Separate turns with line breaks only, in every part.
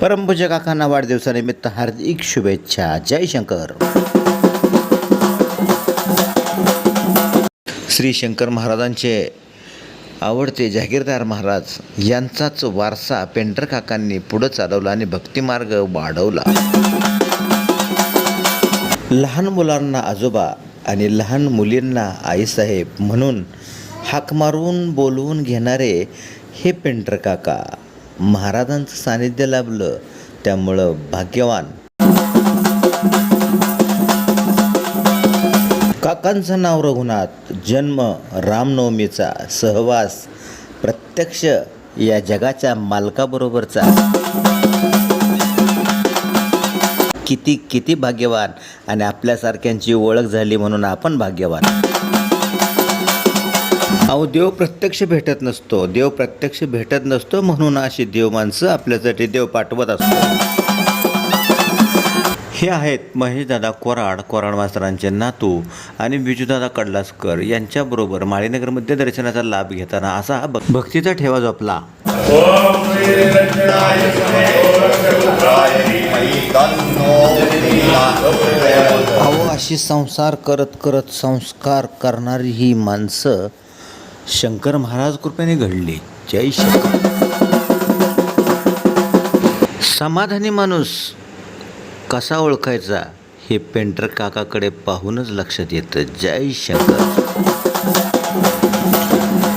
परमपूज्य काकांना वाढदिवसानिमित्त हार्दिक शुभेच्छा. जय शंकर. श्री शंकर महाराजांचे आवडते जागीरदार महाराज यांचाच वारसा पेंटर काकांनी पुढं चालवला आणि भक्तिमार्ग वाढवला. लहान मुलांना आजोबा आणि लहान मुलींना आईसाहेब म्हणून हाक मारून बोलवून घेणारे हे पेंटर काका. महाराजांचं सानिध्य लाभलं त्यामुळं भाग्यवान. काकांचं नाव रघुनाथ जन्म रामनवमीचा सहवास प्रत्यक्ष या जगाच्या मालकाबरोबरचा. किती किती भाग्यवान आणि आपल्यासारख्यांची ओळख झाली म्हणून आपण भाग्यवान. अहो देव प्रत्यक्ष भेटत नसतो. देव प्रत्यक्ष भेटत नसतो म्हणून अशी देव माणसं आपल्यासाठी देव पाठवत असतो. हे आहेत महेशदादा कोराड कोराड मास्तरांचे नातू आणि विजूदादा कडलासकर यांच्याबरोबर माळीनगरमध्ये दर्शनाचा लाभ घेताना असा हा भक- भक्तीचा ठेवा जपला अहो अशी संसार करत करत संस्कार करणारी ही माणसं शंकर महाराज कृपेने घडली. जय शंकर समाधानी माणूस कसा ओळखायचा हे पेंटर काकाकडे पाहूनच लक्षात येतं. जय शंकर.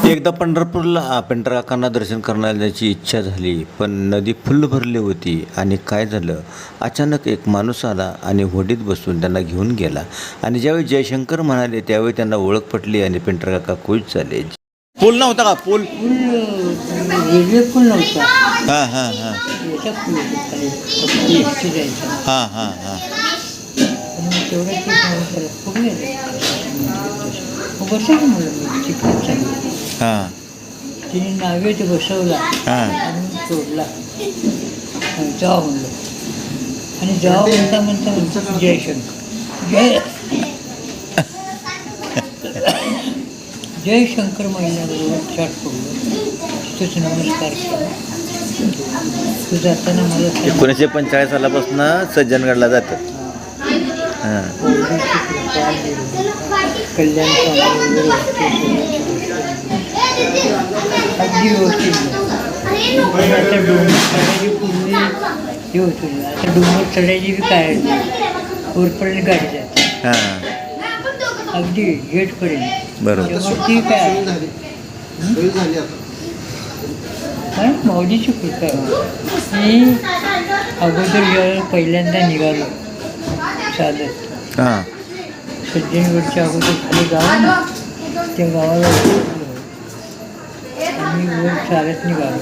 एकदा पंढरपूरला पेंटर काकांना दर्शन करण्याची इच्छा झाली पण नदी फुल्ल भरली होती आणि काय झालं? अचानक एक माणूस आला आणि होडीत बसून त्यांना घेऊन गेला. आणि ज्यावेळी जयशंकर म्हणाले त्यावेळी त्यांना ओळख पटली आणि पेंटर काका खुश झाले. पूल नव्हता का? पूल?
रेल्वे पण नव्हता
हां हां हां.
याचा पूल होता फक्त एसटी जायचा
हां हां हां.
पण मग तेवढं ते मग म्हणलं मी
हां.
तिने नावे ते बसवला
हां.
आणि सोडला आणि म्हणलं आणि जावा म्हणता म्हणता म्हणता जयशंकर. जय. जय शंकर महिन्याबरोबर चाट पडलो तिथंच नमस्कार केला तू जाताना मला.
एकोणीसशे पंचेचाळीस सालापासून सज्जनगडला जातं. हां.
कल्याण अगदी व्यवस्थित. डोंगर चढायची पूर्वी हे होतं आता डोंगर चढायची बी काय वरपर्यंत गाडी जाते.
हां.
अगदी गेटपर्यंत
बरोबर.
ती काय? पण माऊलीची कृपा आहे. मी अगोदर जेव्हा पहिल्यांदा निघालो. चालत
हां.
सज्जनगडच्या अगोदर खाली गाव आहे ना त्या गावाला उतरलो. आम्ही वर चालत निघालो.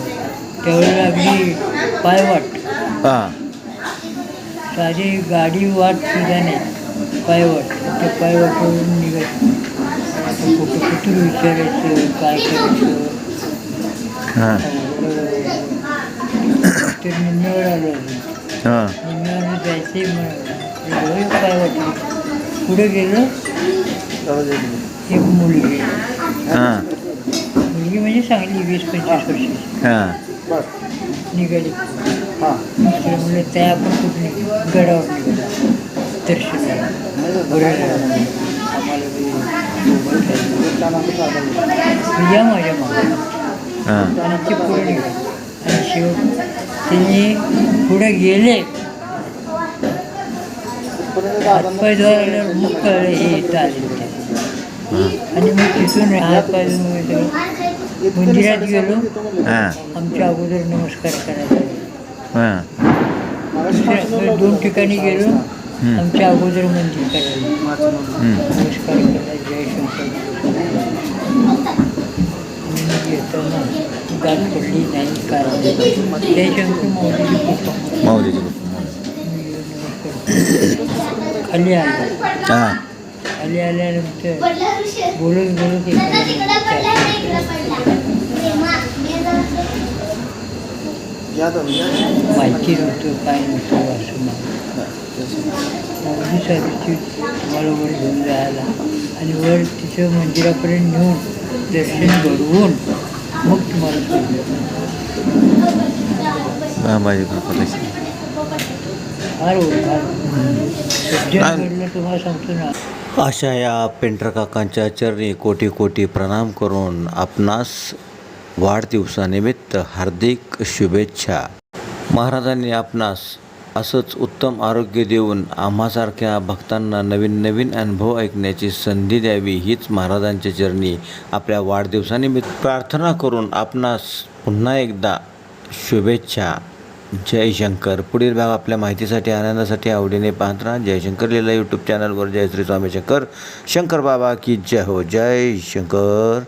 त्यावेळेला अगदी पायवाट.
हां.
साधी गाडी वाट सुद्धा नाही. पायवाट त्या पायवाटवरून निघायचं. आता कुठं कुठून विचारायचं काय करायचं?
हां.
तर निम्म्यावर आलो अजून
हां.
निम्म्यावर जायचे मग पायवाट. पुढे गेलो एक मुलगी.
हां.
मुलगी म्हणजे चांगली वीस पंचवीस वर्षाची
हां.
निघाली. तिला म्हणलं त्या आपण कुठे गडावर. निघालो
हां.
पुढे आणि शेवट त्यांनी पुढे गेले. हातपाय धुवायला मग कळलं हे इथं आले ते आणि मग तिथून सगळं मंदिरात गेलो.
हां.
आमच्या अगोदर नमस्कार करायला.
हां.
दुसऱ्या दोन ठिकाणी गेलो. आमच्या अगोदर मंदिर करायला
हम्म.
नमस्कार करायला जय शंकर आणि मग येताना गाठ पडली नाही काय नाही. जय शंकर माऊलीची कृपा
माऊलीची कृपा.
मी नमस्कार खाली आलो
हां
खाली आल्यानंतर बोलत बोलत एखाद्या माहिती नव्हतं काय नव्हतं असं मला माऊली साहेबची मला वर घेऊन जायला आणि वर तिथं मंदिरापर्यंत नेऊन दर्शन घडवून मग तुम्हाला तुम्हाला सांगतो ना.
अशा या पेंटर काकांच्या चरणी कोटी कोटी प्रणाम करून आपणास वाढदिवसानिमित्त हार्दिक शुभेच्छा. महाराजांनी आपणास असंच उत्तम आरोग्य देऊन आम्हासारख्या भक्तांना नवीन नवीन अनुभव ऐकण्याची संधी द्यावी हीच महाराजांच्या चरणी. आपल्या वाढदिवसानिमित्त प्रार्थना करून आपणास पुन्हा एकदा शुभेच्छा. जयशंकर पुढील भाग आपल्या माहितीसाठी आनंदासाठी आवडीने पाहत राहा. जयशंकर लिहिला यूट्यूब चॅनलवर जय श्री स्वामी शंकर. शंकर बाबा की जय हो. जय शंकर.